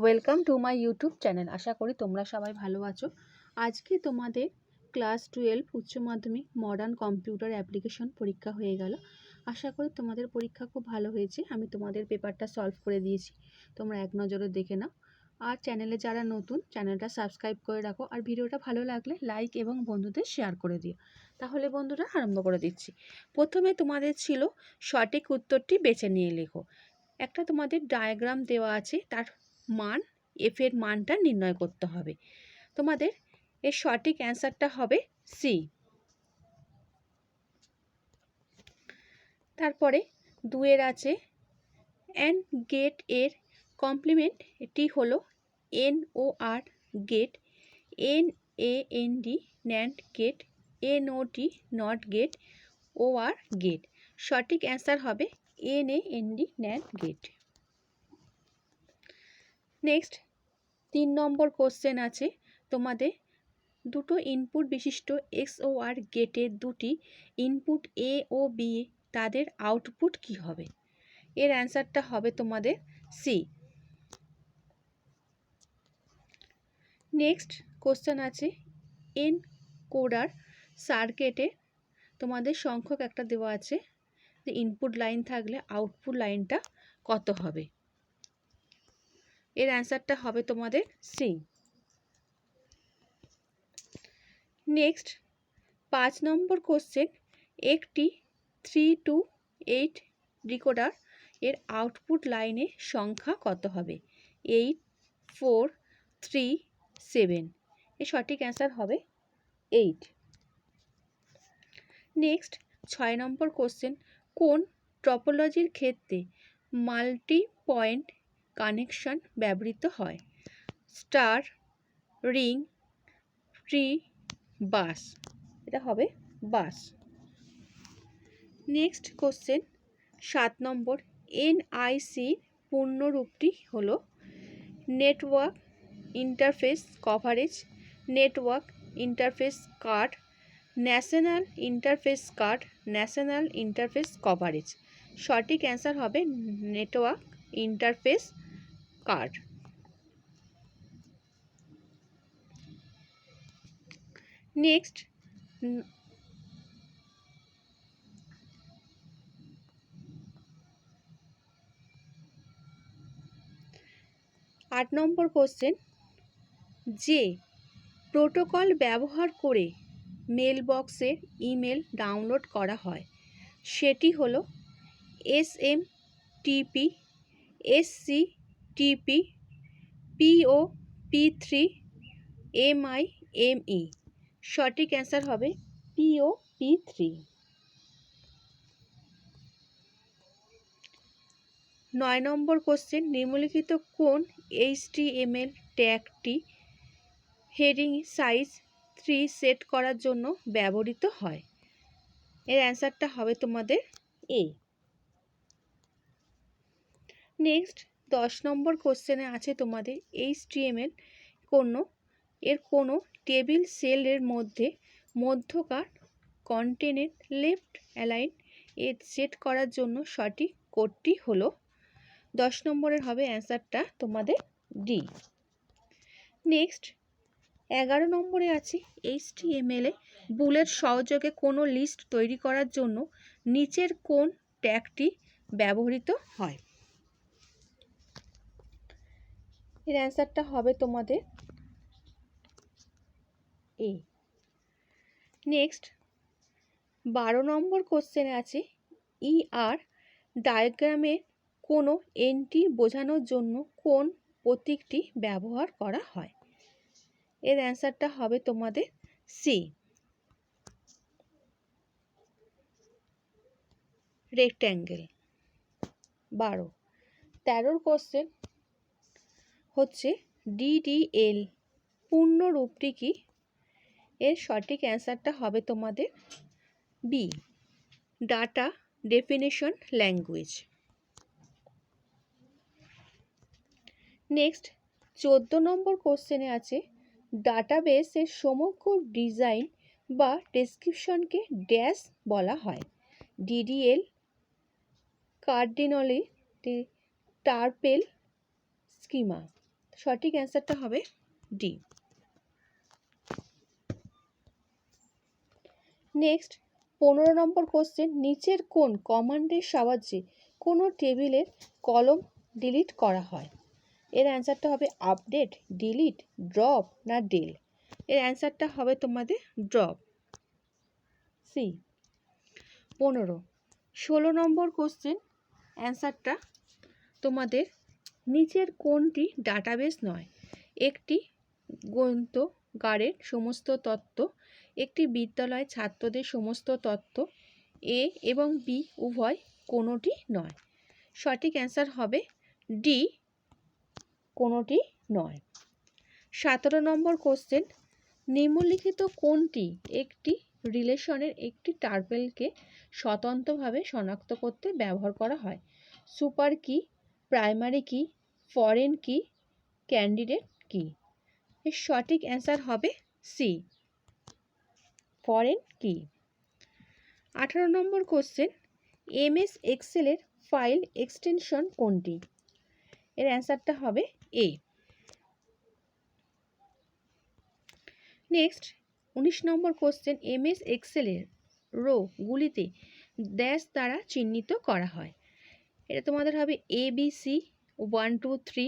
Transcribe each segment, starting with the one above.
Welcome to my YouTube channel আশা করি তোমরা সবাই ভালো আছো। আজকে তোমাদের ক্লাস টুয়েলভ উচ্চ মাধ্যমিক মডার্ন কম্পিউটার অ্যাপ্লিকেশন পরীক্ষা হয়ে গেল। আশা করি তোমাদের পরীক্ষা খুব ভালো হয়েছে। আমি তোমাদের পেপারটা সলভ করে দিয়েছি। তোমরা এক নজরে দেখে নাও। আর চ্যানেলে যারা নতুন চ্যানেলটা সাবস্ক্রাইব করে রাখো। আর ভিডিওটা ভালো লাগলে লাইক এবং বন্ধুদের শেয়ার করে দিও। তাহলে বন্ধুরা আরম্ভ করে দিচ্ছি। প্রথমে তোমাদের ছিল সঠিক উত্তরটি বেছে নিয়ে লেখো। একটা তোমাদের ডায়াগ্রাম দেওয়া আছে। তার মান এফ এর মানটা নির্ণয় করতে হবে। তোমাদের এর সঠিক অ্যান্সারটা হবে সি তারপরে দুয়ের আছে অ্যান্ড গেটের কমপ্লিমেন্ট এটি হলো N O R gate N A N D NAND gate N O T NOT gate O R gate সঠিক অ্যান্সার হবে N A N D NAND gate next তিন নম্বর কোশ্চেন আছে। তোমাদের দুটো ইনপুট বিশিষ্ট এক্স ও আর গেটের দুটি ইনপুট এ ও বি তাদের আউটপুট কি হবে? এর অ্যান্সারটা হবে তোমাদের সি নেক্সট কোশ্চেন আছে। এন কোডার সার্কিটে তোমাদের সংখ্যক একটা দেওয়া আছে। যে ইনপুট লাইন থাকলে আউটপুট লাইনটা কত হবে? এর অ্যান্সারটা হবে তোমাদের সি নেক্সট পাঁচ নম্বর কোশ্চেন একটি থ্রি টু এইট রিকোডার এর আউটপুট লাইনের সংখ্যা কত হবে? এইট ফোর থ্রি সেভেন এর সঠিক অ্যান্সার হবে এইট নেক্সট ছয় নম্বর কোশ্চেন কোন টপোলজির ক্ষেত্রে মাল্টি পয়েন্ট কানেকশন ব্যবহৃত হয়। Star, ring tree bus. এটা হবে বাস। Next question. সাত নম্বর। এনআইসির পূর্ণরূপটি হলো network interface coverage, network interface card, national interface card, national interface coverage. সঠিক অ্যান্সার হবে নেটওয়ার্ক ইন্টারফেস কার্ড নেক্সট আট নম্বর কোশ্চেন যে প্রোটোকল ব্যবহার করে মেল বক্সের ইমেল ডাউনলোড করা হয়, সেটি হলো S M TP SC TP PO P three MI ME সঠিক অ্যান্সার হবে পিও পি থ্রি নয় নম্বর কোশ্চেন নিম্নলিখিত কোন এইচটিএমএল ট্যাগটি হেডিং সাইজ থ্রি সেট করার জন্য ব্যবহৃত হয়? এর অ্যান্সারটা হবে তোমাদের এ নেক্সট দশ নম্বর কোশ্চেনে আছে তোমাদের এইচটিএমএল কোনো, এর কোনো টেবিল সেলের মধ্যে মধ্যকার কন্টেনের লেফট অ্যালাইন এর সেট করার জন্য সঠিক কোডটি হলো। দশ নম্বরের হবে অ্যান্সারটা তোমাদের ডি নেক্সট এগারো নম্বরে আছে এইচটিএমএলে বুলের সহযোগে কোনো লিস্ট তৈরি করার জন্য নিচের কোন ট্যাগটি ব্যবহৃত হয়? এর অ্যান্সারটা হবে তোমাদের এ। নেক্সট, বারো নম্বর কোশ্চেনে আছে ই আর ডায়াগ্রামের কোনো এন্ট্রি বোঝানোর জন্য কোন প্রতীকটি ব্যবহার করা হয়? এর অ্যান্সারটা হবে তোমাদের সি রেক্ট্যাঙ্গেল বারো। তেরোর কোশ্চেন হচ্ছে ডিডিএল পূর্ণরূপটি কি? এর সঠিক অ্যান্সারটা হবে তোমাদের B data definition language. Next, চোদ্দ নম্বর কোশ্চেনে আছে, ডাটাবেসের সমগ্র ডিজাইন বা ডেসক্রিপশনকে ড্যাশ বলা হয়। DDL cardinality tuple, schema. সঠিক অ্যান্সারটা হবে ডি নেক্সট পনেরো নম্বর কোশ্চেন নিচের কোন কমান্ডের সাহায্যে কোনো টেবিলের কলম ডিলিট করা হয়? এর অ্যান্সারটা হবে আপডেট ডিলিট ড্রপ না ডেল এর অ্যান্সারটা হবে তোমাদের ড্রপ সি পনেরো, ষোলো নম্বর কোশ্চেন অ্যান্সারটা তোমাদের নিচের কোনটি ডাটাবেস নয়, একটি গ্রন্থগারের সমস্ত তত্ত্ব, একটি বিদ্যালয় ছাত্রদের সমস্ত তত্ত্ব, এ এবং বি, উভয় কোনোটি নয়। সঠিক অ্যান্সার হবে ডি কোনোটি নয়। সতেরো নম্বর কোশ্চেন, নিম্নলিখিত কোনটি একটি রিলেশনের একটি টার্পেলকে স্বতন্ত্রভাবে শনাক্ত করতে ব্যবহার করা হয়। সুপার কি, প্রাইমারি কি ফরেন কি? ক্যান্ডিডেট কি? এর সঠিক অ্যান্সার হবে সি ফরেন কি? আঠারো নম্বর কোশ্চেন এম এস এক্সেলের ফাইল এক্সটেনশন কোনটি? এর অ্যান্সারটা হবে এ নেক্সট, উনিশ নম্বর কোশ্চেন, এমএস এক্সেলের রোগুলিতে ড্যাশ দ্বারা চিহ্নিত করা হয়। এটা তোমাদের হবে A B C one two three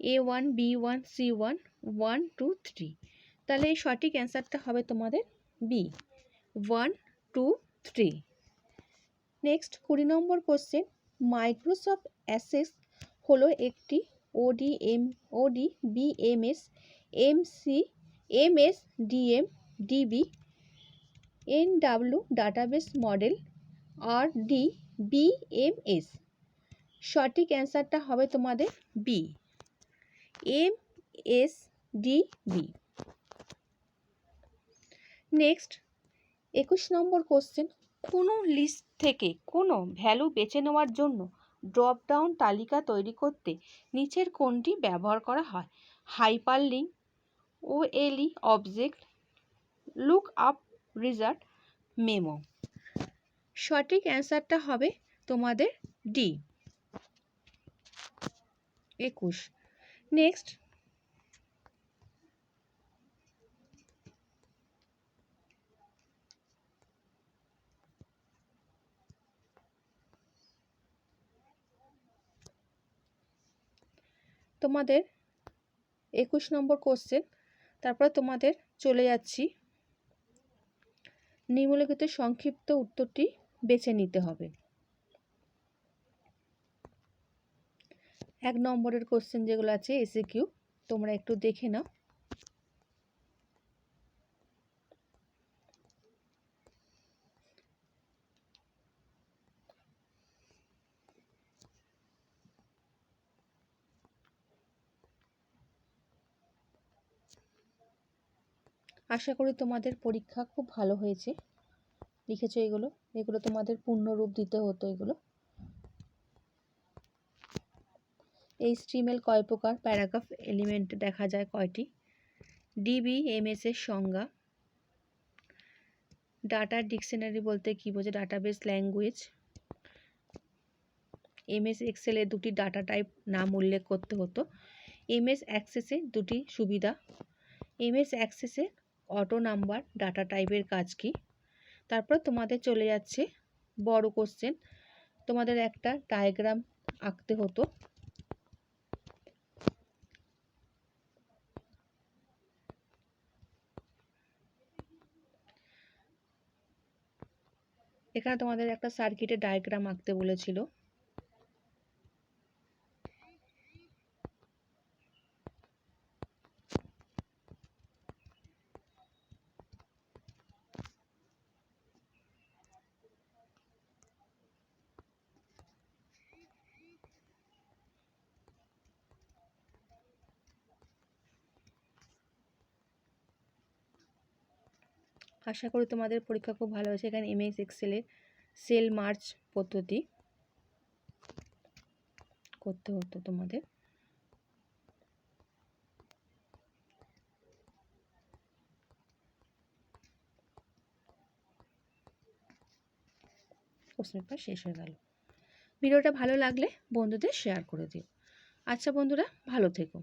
A one B one C one one two three তাহলে এই সঠিক অ্যান্সারটা হবে তোমাদের B one two three next কুড়ি নম্বর কোশ্চেন মাইক্রোসফট অ্যাসেস হলো একটি ODM OD BMS MC MS DM DB NW database model R D BMS সঠিক অ্যান্সারটা হবে তোমাদের B M S D B next একুশ নম্বর কোশ্চেন কোনো লিস্ট থেকে কোনো ভ্যালু বেছে নেওয়ার জন্য ড্রপ ডাউন তালিকা তৈরি করতে নিচের কোনটি ব্যবহার করা হয়? Hyperlink OLE object look up result memo সঠিক অ্যান্সারটা হবে তোমাদের ডি একুশ। নেক্সট তোমাদের একুশ নম্বর কোশ্চেন তারপরে তোমাদের চলে যাচ্ছি। নিম্নলিখিত সংক্ষিপ্ত উত্তরটি বেছে নিতে হবে। এক নম্বরের কোশ্চেন যেগুলো আছে এসে কিউ তোমরা একটু দেখে নাও। আশা করি তোমাদের পরীক্ষা খুব ভালো হয়েছে। লিখেছো এগুলো এগুলো তোমাদের পূর্ণরূপ দিতে হতো এগুলো। এই স্ট্রিমেল কয় প্রকার প্যারাগ্রাফ এলিমেন্ট দেখা যায় কয়টি? ডিবি এমএস এর সংজ্ঞা। ডাটা ডিকশনারি বলতে কী বোঝে ডাটাবেস ল্যাঙ্গুয়েজ। এমএস এক্সেলে দুটি ডাটা টাইপ নাম উল্লেখ করতে হতো। এমএস অ্যাক্সেসে দুটি সুবিধা। এমএস অ্যাক্সেসে অটো নাম্বার ডাটা টাইপের কাজ কি? তারপর তোমাদের চলে যাচ্ছে বড় কোশ্চেন তোমাদের একটা ডায়াগ্রাম আঁকতে হতো। এখানে তোমাদের একটা সার্কিটের ডায়াগ্রাম আঁকতে বলেছিল। আশা করি তোমাদের পরীক্ষা খুব ভালো হয়েছে। এখানে এমএস এক্সেলের সেল মার্চ পদ্ধতি করতে হতো তোমাদের। কোশ্চেন পেপার শেষ হয়ে গেল। ভিডিওটা ভালো লাগলে বন্ধুদের শেয়ার করে দিও। আচ্ছা বন্ধুরা, ভালো থেকো।